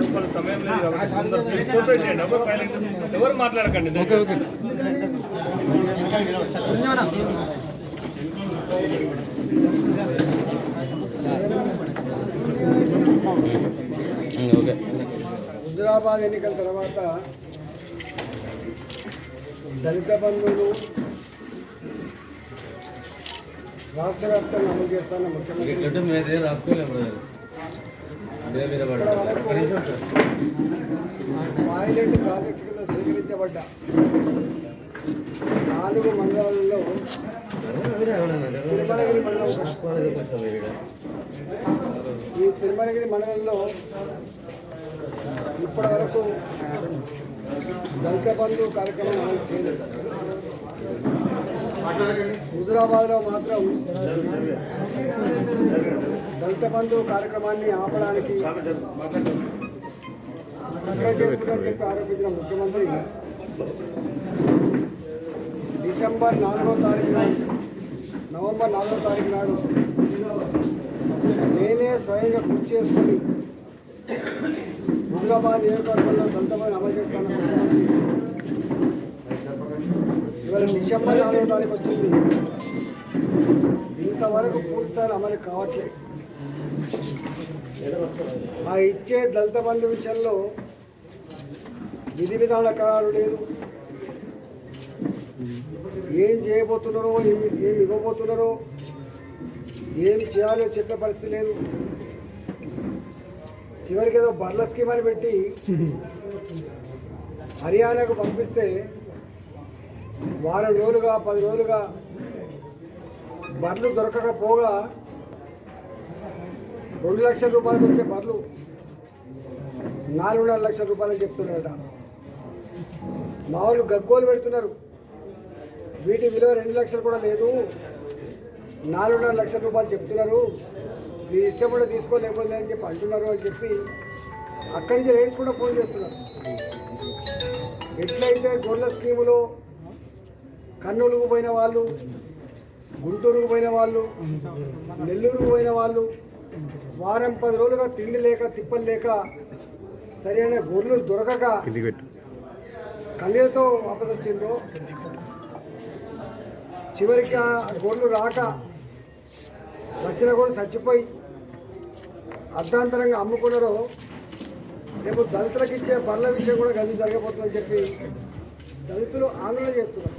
చేసుకోవాలి సమయం లేదు కాబట్టి. ఎవరు మాట్లాడకండి? ఓకే హుజురాబాద్ ఎన్నికల తర్వాత దళిత బంధువులు రాష్ట్ర వ్యాప్తంగా అమలు చేస్తాన ముఖ్యమంత్రి పాయిలెట్ ప్రాజెక్టు కింద స్వీకరించబడ్డ. నాలుగు మండలాల్లో తిరుమలగిరి మండలం. ఈ తిరుమలగిరి మండలంలో ఇప్పటి వరకు దళిత బంధు కార్యక్రమం చేయలేదు. హుజురాబాద్లో మాత్రం దళిత బంధు కార్యక్రమాన్ని ఆపడానికి కుట్ర చేస్తుందని చెప్పి ఆరోపించిన ముఖ్యమంత్రి డిసెంబర్ నాలుగో తారీఖు నాడు నవంబర్ నాలుగో తారీఖు నాడు నేనే స్వయంగా గుర్తు చేసుకుని హుజురాబాద్ నియోజకవర్గంలో దళితమైన అమలు చేస్తాను ఇవాళ డిసెంబర్ నాలుగో తారీఖు వచ్చింది. ఇంతవరకు పూర్తిస్థాయి అమలు కావట్లేదు ఆ ఇచ్చే దళిత బంధు విషయంలో విధి విధాన ఖరారు లేదు. ఏం చేయబోతున్నారో ఏమి ఏమి ఇవ్వబోతున్నారో ఏం చేయాలో చెప్పే పరిస్థితి లేదు. చివరికి ఏదో బర్ల స్కీమ్ అని పెట్టి హర్యానాకు పంపిస్తే వారం రోజులుగా పది రోజులుగా బర్లు దొరకకపోగా రెండు లక్షల రూపాయలు దొరికే బర్లు నాలుగున్నర లక్షల రూపాయలు చెప్తున్నారట. మా వాళ్ళు గగ్గోలు పెడుతున్నారు. వీటి విలువ రెండు లక్షలు కూడా లేదు. నాలుగున్నర లక్షల రూపాయలు చెప్తున్నారు. మీ ఇష్టం కూడా తీసుకోలేకపోతే అని చెప్పి అంటున్నారు అని చెప్పి అక్కడి నుంచి రేట్స్ కూడా ఫోన్ చేస్తున్నారు. ఎట్లయితే గొర్రెల స్కీములో కర్నూలుకు పోయిన వాళ్ళు గుంటూరుకు పోయిన వాళ్ళు నెల్లూరుకు పోయిన వాళ్ళు వారం పది రోజులుగా తిండి లేక తిప్పలు లేక సరైన గొర్రెలు దొరకక కన్నీళ్ళతో వాపసు వచ్చిందో చివరికి ఆ గొర్రెలు రాక వచ్చిన కూడా చచ్చిపోయి అర్ధాంతరంగా అమ్ముకున్నారో. రేపు దళితులకు ఇచ్చే బర్ల విషయం కూడా గది జరగబోతుందని చెప్పి దళితులు ఆందోళన చేస్తున్నారు.